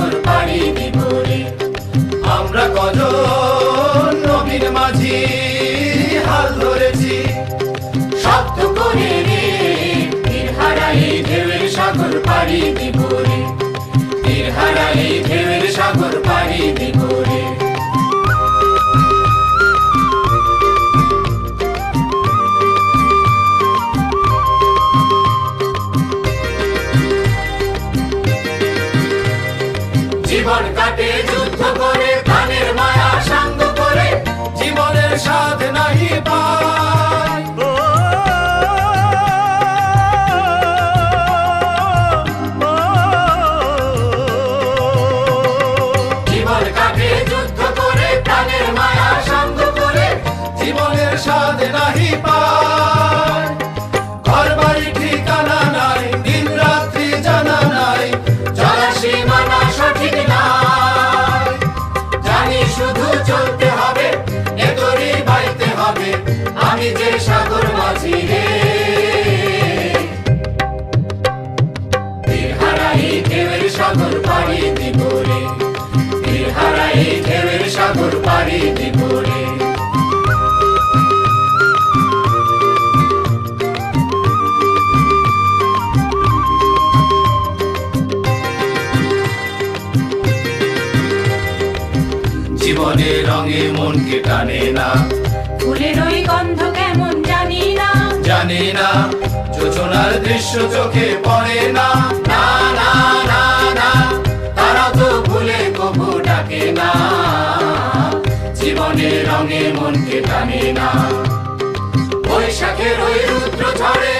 সাগর পাড়ি দিব আমরা কজন নবীর মাঝি হাল ধরেছি। জীবন কাটে যুদ্ধ করে প্রাণের মায়া সাঙ্গ করে জীবনের সাধ নাহি পায় সাগর পাড়ি দিব রে। তীর হারাই ঢেউয়ের সাগর পাড়ি দিব রে। জীবনের রঙে মনকে টানে না। ফুলের ওই গন্ধ কেমন জানি না। জানি না যোজনার দৃশ্য চোখে পড়ে না না না। না না না। জীবনের রঙে মনকে টানে না। বৈশাখের ওই রুদ্র ঝড়ে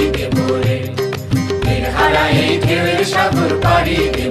সাগর পাড়ি দেব হারাই ঢেউয়ের সাগর পাড়ি রে